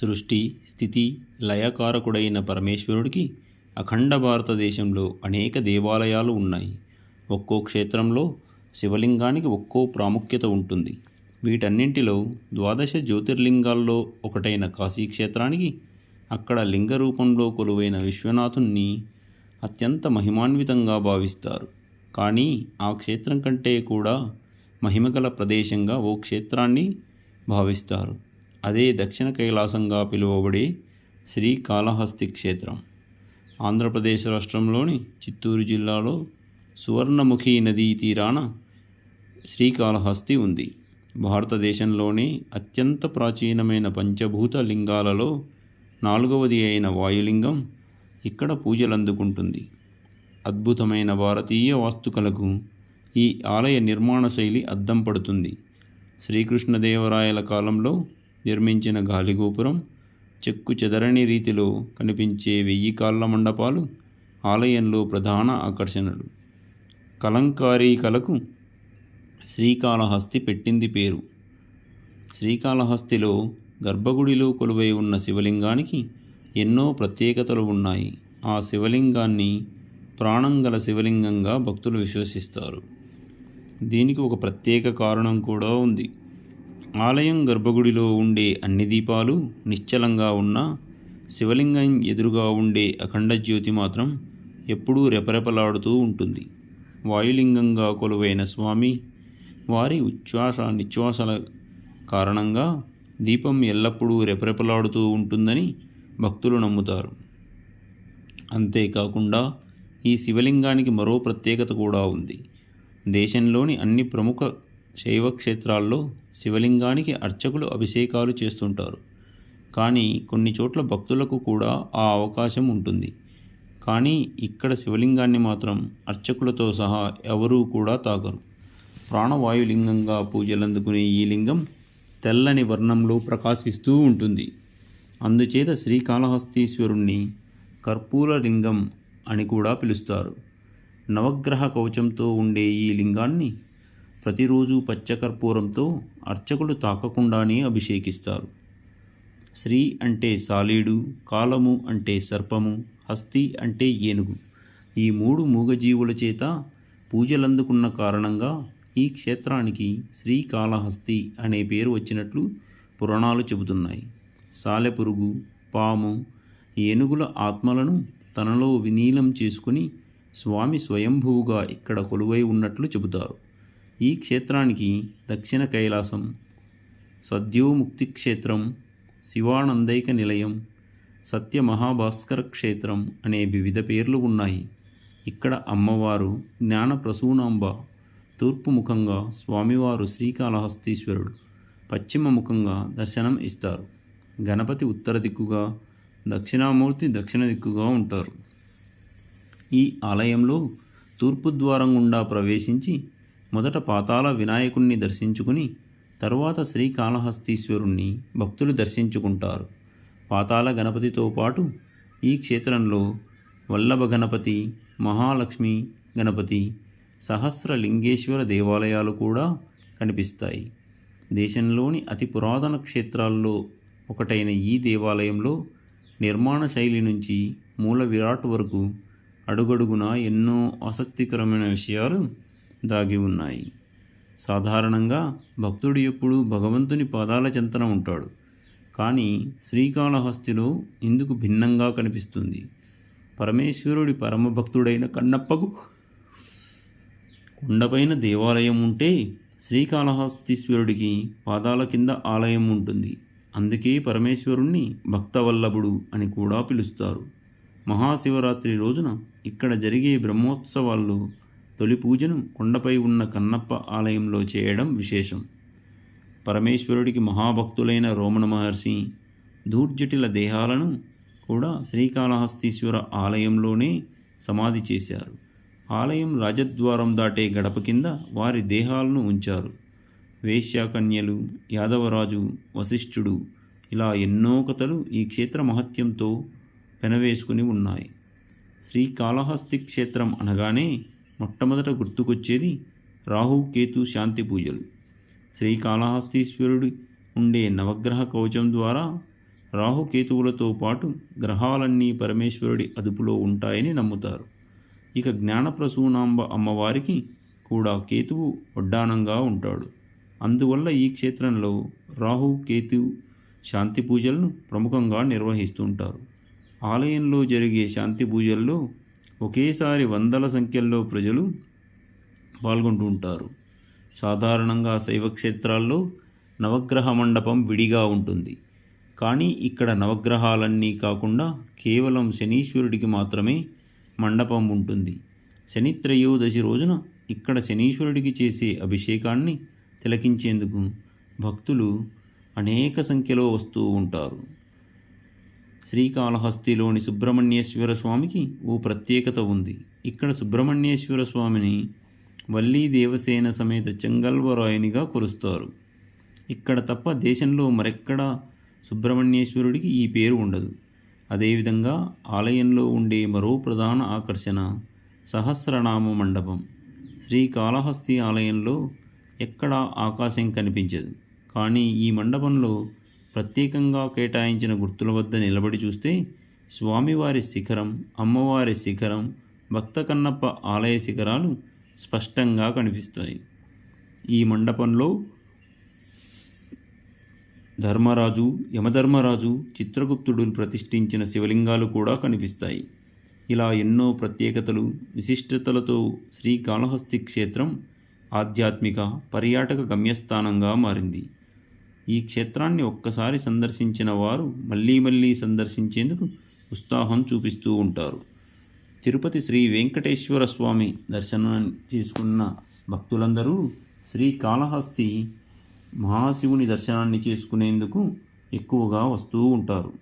సృష్టి స్థితి లయకారకుడైన పరమేశ్వరుడికి అఖండ భారతదేశంలో అనేక దేవాలయాలు ఉన్నాయి. ఒక్కో క్షేత్రంలో శివలింగానికి ఒక్కో ప్రాముఖ్యత ఉంటుంది. వీటన్నింటిలో ద్వాదశ జ్యోతిర్లింగాల్లో ఒకటైన కాశీ క్షేత్రానికి అక్కడ లింగ రూపంలో కొలువైన విశ్వనాథుణ్ణి అత్యంత మహిమాన్వితంగా భావిస్తారు. కానీ ఆ క్షేత్రం కంటే కూడా మహిమగల ప్రదేశంగా ఓ క్షేత్రాన్ని భావిస్తారు. అదే దక్షిణ కైలాసంగా పిలువబడే శ్రీకాళహస్తి క్షేత్రం. ఆంధ్రప్రదేశ్ రాష్ట్రంలోని చిత్తూరు జిల్లాలో సువర్ణముఖి నదీ తీరాన శ్రీకాళహస్తి ఉంది. భారతదేశంలోని అత్యంత ప్రాచీనమైన పంచభూత లింగాలలో నాలుగవది అయిన వాయులింగం ఇక్కడ పూజలందుకుంటుంది. అద్భుతమైన భారతీయ వాస్తుకలకు ఈ ఆలయ నిర్మాణ శైలి అద్దం పడుతుంది శ్రీకృష్ణదేవరాయల కాలంలో నిర్మించిన గాలిగోపురం చెక్కు చెదరని రీతిలో కనిపించే వెయ్యి కాళ్ళ మండపాలు ఆలయంలో ప్రధాన ఆకర్షణలు. కలంకారీ కళకు శ్రీకాళహస్తి పెట్టింది పేరు. శ్రీకాళహస్తిలో గర్భగుడిలో కొలువై ఉన్న శివలింగానికి ఎన్నో ప్రత్యేకతలు ఉన్నాయి. ఆ శివలింగాన్ని ప్రాణం గల శివలింగంగా భక్తులు విశ్వసిస్తారు. దీనికి ఒక ప్రత్యేక కారణం కూడా ఉంది. ఆలయం గర్భగుడిలో ఉండే అన్ని దీపాలు నిశ్చలంగా ఉన్నా శివలింగం ఎదురుగా ఉండే అఖండ జ్యోతి మాత్రం ఎప్పుడూ రెపరెపలాడుతూ ఉంటుంది. వాయులింగంగా కొలువైన స్వామి వారి ఉచ్ఛ్వాస నిశ్వాసల కారణంగా దీపం ఎల్లప్పుడూ రెపరెపలాడుతూ ఉంటుందని భక్తులు నమ్ముతారు. అంతేకాకుండా ఈ శివలింగానికి మరో ప్రత్యేకత కూడా ఉంది. దేశంలోని అన్ని ప్రముఖ శైవ క్షేత్రాల్లో శివలింగానికి అర్చకులు అభిషేకాలు చేస్తుంటారు. కానీ కొన్ని చోట్ల భక్తులకు కూడా ఆ అవకాశం ఉంటుంది. కానీ ఇక్కడ శివలింగాన్ని మాత్రం అర్చకులతో సహా ఎవరూ కూడా తాకరు ప్రాణవాయులింగంగా పూజలందుకునే ఈ లింగం తెల్లని వర్ణంలో ప్రకాశిస్తూ ఉంటుంది. అందుచేత శ్రీకాళహస్తీశ్వరుణ్ణి కర్పూర లింగం అని కూడా పిలుస్తారు. నవగ్రహ కవచంతో ఉండే ఈ లింగాన్ని ప్రతిరోజు పచ్చకర్పూరంతో అర్చకులు తాకకుండానే అభిషేకిస్తారు. శ్రీ అంటే సాలీడు కాలము అంటే సర్పము హస్తి అంటే ఏనుగు. ఈ మూడు మూగజీవుల చేత పూజలందుకున్న కారణంగా ఈ క్షేత్రానికి శ్రీకాళహస్తి అనే పేరు వచ్చినట్లు పురాణాలు చెబుతున్నాయి. సాలెపురుగు పాము ఏనుగుల ఆత్మలను తనలో విలీనం చేసుకుని స్వామి స్వయంభువుగా ఇక్కడ కొలువై ఉన్నట్లు చెబుతారు. ఈ క్షేత్రానికి దక్షిణ కైలాసం సద్యోముక్తి క్షేత్రం శివానందైక నిలయం సత్య మహాభాస్కర క్షేత్రం అనే వివిధ పేర్లు ఉన్నాయి. ఇక్కడ అమ్మవారు జ్ఞాన ప్రసూనాంబ తూర్పు ముఖంగా స్వామివారు శ్రీకాళహస్తీశ్వరుడు పశ్చిమ ముఖంగా దర్శనం ఇస్తారు. గణపతి ఉత్తర దిక్కుగా దక్షిణామూర్తి దక్షిణ దిక్కుగా ఉంటారు. ఈ ఆలయంలో తూర్పు ద్వారం గుండా ప్రవేశించి మొదట పాతాల వినాయకుణ్ణి దర్శించుకుని తరువాత శ్రీకాళహస్తీశ్వరుణ్ణి భక్తులు దర్శించుకుంటారు. పాతాల గణపతితో పాటు ఈ క్షేత్రంలో వల్లభ గణపతి మహాలక్ష్మి గణపతి సహస్రలింగేశ్వర దేవాలయాలు కూడా కనిపిస్తాయి. దేశంలోని అతి పురాతన క్షేత్రాల్లో ఒకటైన ఈ దేవాలయంలో నిర్మాణ శైలి నుంచి మూల విరాట్ వరకు అడుగడుగునా ఎన్నో ఆసక్తికరమైన విషయాలు దాగి ఉన్నాయి. సాధారణంగా భక్తుడు ఎప్పుడు భగవంతుని పాదాల చెంతన ఉంటాడు. కానీ శ్రీకాళహస్తిలో ఇందుకు భిన్నంగా కనిపిస్తుంది. పరమేశ్వరుడి పరమభక్తుడైన కన్నప్పకు కొండపైన దేవాలయం ఉంటే శ్రీకాళహస్తీశ్వరుడికి పాదాల కింద ఆలయం ఉంటుంది. అందుకే పరమేశ్వరుణ్ణి భక్తవల్లభుడు అని కూడా పిలుస్తారు. మహాశివరాత్రి రోజున ఇక్కడ జరిగే బ్రహ్మోత్సవాల్లో తొలి పూజను కొండపై ఉన్న కన్నప్ప ఆలయంలో చేయడం విశేషం. పరమేశ్వరుడికి మహాభక్తులైన రోమణ మహర్షి దూర్జటిల దేహాలను కూడా శ్రీకాళహస్తీశ్వర ఆలయంలోనే సమాధి చేశారు. ఆలయం రాజద్వారం దాటే గడప కింద వారి దేహాలను ఉంచారు. వేశ్యాకన్యలు యాదవరాజు వశిష్ఠుడు ఇలా ఎన్నో కథలు ఈ క్షేత్ర మహత్యంతో పెనవేసుకుని ఉన్నాయి. శ్రీకాళహస్తి క్షేత్రం అనగానే మొట్టమొదట గుర్తుకొచ్చేది రాహు కేతు శాంతి పూజలు. శ్రీకాళహస్తీశ్వరుడి ఉండే నవగ్రహ కవచం ద్వారా రాహుకేతువులతో పాటు గ్రహాలన్నీ పరమేశ్వరుడి అదుపులో ఉంటాయని నమ్ముతారు. ఇక జ్ఞానప్రసూనాంబ అమ్మవారికి కూడా కేతువు వడ్డానంగా ఉంటాడు. అందువల్ల ఈ క్షేత్రంలో రాహు కేతు శాంతి పూజలను ప్రముఖంగా నిర్వహిస్తుంటారు. ఆలయంలో జరిగే శాంతి పూజల్లో ఒకేసారి వందల సంఖ్యల్లో ప్రజలు పాల్గొంటూ ఉంటారు. సాధారణంగా శైవ క్షేత్రాల్లో నవగ్రహ మండపం విడిగా ఉంటుంది. కానీ ఇక్కడ నవగ్రహాలన్నీ కాకుండా కేవలం శనీశ్వరుడికి మాత్రమే మండపం ఉంటుంది. శని త్రయోదశి రోజున ఇక్కడ శనీశ్వరుడికి చేసే అభిషేకాన్ని తిలకించేందుకు భక్తులు అనేక సంఖ్యలో వస్తూ ఉంటారు. శ్రీకాళహస్తిలోని సుబ్రహ్మణ్యేశ్వర స్వామికి ఓ ప్రత్యేకత ఉంది. ఇక్కడ సుబ్రహ్మణ్యేశ్వర స్వామిని వల్లీ దేవసేన సమేత చెంగల్వరాయునిగా కొలుస్తారు. ఇక్కడ తప్ప దేశంలో మరెక్కడా సుబ్రహ్మణ్యేశ్వరుడికి ఈ పేరు ఉండదు. అదేవిధంగా ఆలయంలో ఉండే మరో ప్రధాన ఆకర్షణ సహస్రనామ మండపం. శ్రీకాళహస్తి ఆలయంలో ఎక్కడా ఆకాశం కనిపించదు. కానీ ఈ మండపంలో ప్రత్యేకంగా కేటాయించిన గుర్తుల వద్ద నిలబడి చూస్తే స్వామివారి శిఖరం అమ్మవారి శిఖరం భక్త కన్నప్ప ఆలయ శిఖరాలు స్పష్టంగా కనిపిస్తాయి. ఈ మండపంలో ధర్మరాజు యమధర్మరాజు చిత్రగుప్తుడు ప్రతిష్ఠించిన శివలింగాలు కూడా కనిపిస్తాయి. ఇలా ఎన్నో ప్రత్యేకతలు విశిష్టతలతో శ్రీకాళహస్తి క్షేత్రం ఆధ్యాత్మిక పర్యాటక గమ్యస్థానంగా మారింది. ఈ క్షేత్రాన్ని ఒక్కసారి సందర్శించిన వారు మళ్ళీ మళ్ళీ సందర్శించేందుకు ఉత్సాహం చూపిస్తూ ఉంటారు. తిరుపతి శ్రీ వెంకటేశ్వర స్వామి దర్శనం చేసుకున్న భక్తులందరూ శ్రీకాళహస్తి మహాశివుని దర్శనాన్ని చేసుకునేందుకు ఎక్కువగా వస్తూ ఉంటారు.